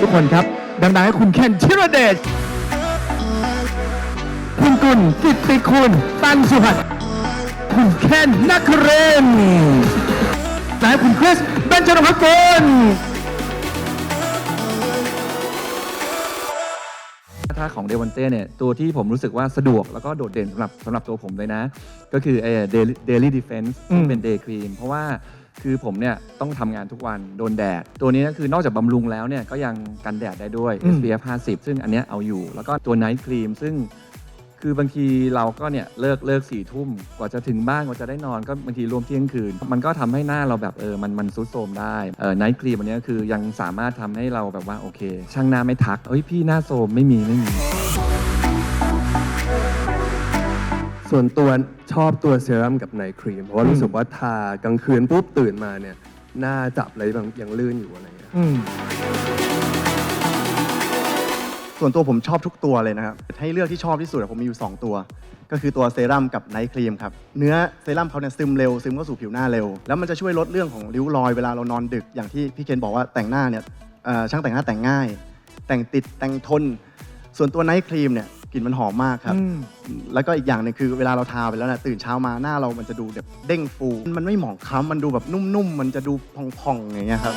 ทุกคนครับดังๆให้คุณเคนชิรเดชคุณกุลกิตติคุณตันสุหัสคุณเคนนักเรนและให้คุณคริสเบนจนพกลถ้าของเดวันเต้เนี่ยตัวที่ผมรู้สึกว่าสะดวกแล้วก็โดดเด่นสำหรับสำหรับตัวผมเลยนะ ก็คือเอเดลี่ดีเฟนส์ซึ่งเป็นเดย์ครีมเพราะว่า คือผมเนี่ยต้องทำงานทุกวันโดนแดด ตัวนี้ก็คือนอกจากบำรุงแล้วเนี่ยก็ยังกันแดดได้ด้วย SPF 50 ซึ่งอันเนี้ยเอาอยู่ แล้วก็ตัวไนท์ครีมซึ่งคือบางทีเราก็เนี่ยเลิกเลิกสี่ทุ่มกว่าจะถึงบ้านกว่าจะได้นอนก็บางทีรวมเที่ยงคืน มันก็ทำให้หน้าเราแบบเออมันมันซุดโทรมได้เออไนท์ครีมอันเนี้ยคือยังสามารถทำให้เราแบบว่าโอเค ช่างหน้าไม่ทักเอ้ยพี่หน้าโทรมไม่มีไม่มี ส่วนตัวชอบตัวเซรั่มกับไนท์ครีม เพราะว่ารู้สึกว่าทากลางคืนปุ๊บตื่นมาเนี่ยหน้าจับอะไรบางยังลื่นอยู่อะไรอย่างเงี้ย อืมส่วนตัวผมชอบทุกตัวเลยนะครับ ให้เลือกที่ชอบที่สุดอะผมมีอยู่ 2 ตัว ก็คือตัวเซรั่มกับไนท์ครีมครับ เนื้อเซรั่มเขาเนี่ยซึมเร็ว ซึมเข้าสู่ผิวหน้าเร็ว แล้วมันจะช่วยลดเรื่องของริ้วรอยเวลาเรานอนดึก อย่างที่พี่เคนบอกว่าแต่งหน้าเนี่ยเอ่อช่างแต่งหน้าแต่งง่าย แต่งติดแต่งทน ส่วนตัวไนท์ครีมเนี่ย กลิ่นมันหอมมากครับ อืม แล้วก็อีกอย่างหนึ่งคือเวลาเราทาไปแล้วเนี่ยตื่นเช้ามาหน้าเรามันจะดูแบบเด้งฟู มันไม่หมองคล้ำมันดูแบบนุ่มๆ มันจะดูพองๆอย่างเงี้ยครับ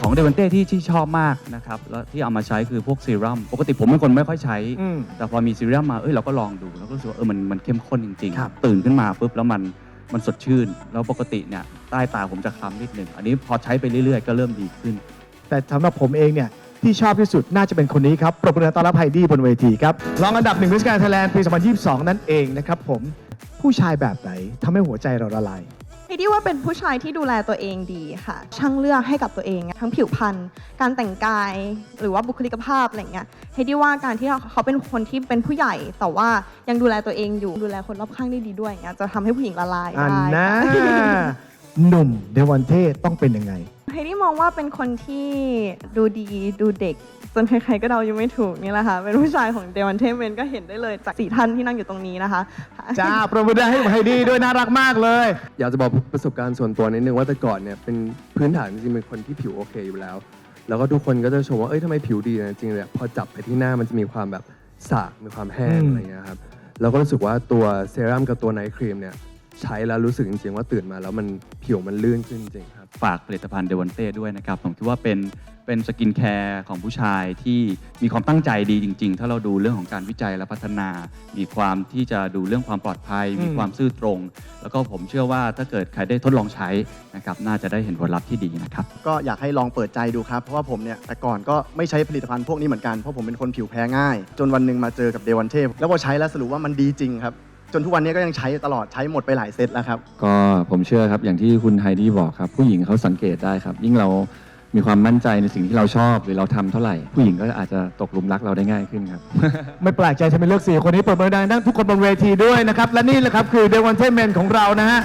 ของเดวันเต้ที่ที่ชอบมากนะครับ แล้วที่เอามาใช้คือพวกซีรั่มปกติผมเป็นคนไม่ค่อยใช้ อืม แต่พอมีซีรั่มมาเอ้ยเราก็ลองดูแล้วก็รู้สึกว่าเออมันมันเข้มข้นจริงครับ ๆ ตื่นขึ้นมาปุ๊บแล้วมันมันสดชื่น แล้วปกติเนี่ยใต้ตาผมจะคล้ำนิดหนึ่ง อันนี้พอใช้ไปเรื่อยๆ ก็เริ่มดีขึ้น แต่สำหรับผมเองเนี่ย ที่ชอบที่สุดน่าจะเป็นคนนี้ครับ ปรบมือต้อนรับไฮดี้บนเวทีครับรองอันดับหนึ่งมิสแกรนด์ไทยแลนด์ปี 2022 นั่นเองนะครับผมผู้ชายแบบไหนทำให้หัวใจเราละลายเฮดี้ว่าเป็นผู้ชายที่ดูแลตัวเองดีค่ะ ช่างเลือกให้กับตัวเองทั้งผิวพรรณการแต่งกาย หรือว่าบุคลิกภาพอะไรเงี้ยเฮดี้ว่าการที่เขาเป็นคนที่เป็นผู้ใหญ่ แต่ว่ายังดูแลตัวเองอยู่ดูแลคนรอบข้างได้ดีด้วยอย่างเงี้ยจะทำให้ผู้หญิงละลายอันได้ นะค่ะ หนุ่มเดวอนเท่ต้องเป็นยังไงเฮดี้มองว่าเป็นคนที่ดูดีดูเด็ก จนใครๆก็เดายังไม่ถูกนี่แหละค่ะ เป็นผู้ชายของเดวันเทเมนก็เห็นได้เลยจากสี่ท่านที่นั่งอยู่ตรงนี้นะคะ จ้าปรบมือได้ให้กับไฮดี้ด้วยน่ารักมากเลย อยากจะบอกประสบการณ์ส่วนตัวนิดนึงว่าแต่ก่อนเนี่ยเป็นพื้นฐานจริงๆเป็นคนที่ผิวโอเคอยู่แล้ว แล้วก็ทุกคนก็จะชมว่าเอ้ยทำไมผิวดีนะจริงๆเลยพอจับไปที่หน้ามันจะมีความแบบสากมีความแห้งอืมอะไรเงี้ยครับเราก็รู้สึกว่าตัวเซรั่มกับตัวไนท์ครีมเนี่ย ใช้แล้วรู้สึกจริงๆว่าตื่นมาแล้วมันผิวมันลื่นขึ้นจริงๆครับ ฝากผลิตภัณฑ์เดวันเต้ด้วยนะครับ ผมคิดว่าเป็นเป็นสกินแคร์ของผู้ชายที่มีความตั้งใจดีจริง ๆ ถ้าเราดูเรื่องของการวิจัยและพัฒนา มีความที่จะดูเรื่องความปลอดภัย มีความซื่อตรง แล้วก็ผมเชื่อว่าถ้าเกิดใครได้ทดลองใช้นะครับน่าจะได้เห็นผลลัพธ์ที่ดีนะครับ ก็อยากให้ลองเปิดใจดูครับ เพราะว่าผมเนี่ยแต่ก่อนก็ไม่ใช้ผลิตภัณฑ์พวกนี้เหมือนกันเพราะผมเป็นคนผิวแพ้ง่าย จนวันหนึ่งมาเจอกับเดวันเทพแล้วพอใช้แล้วสรุปว่ามันดีจริงครับ จนทุกวันนี้ก็ยังใช้ตลอดใช้หมดไปหลายเซตแล้วครับ ก็ผมเชื่อครับอย่างที่คุณไฮดี้บอกครับ ผู้หญิงเขาสังเกตได้ครับ ยิ่งเรามีความมั่นใจในสิ่งที่เราชอบหรือเราทำเท่าไหร่ ผู้หญิงก็อาจจะตกหลุมรักเราได้ง่ายขึ้นครับ ไม่แปลกใจทำไมเลือกสี่คนนี้เปิดมือดังทั้งทุกคนบนเวทีด้วยนะครับ และนี่แหละครับคือเดวอนเทเมนของเรานะฮะ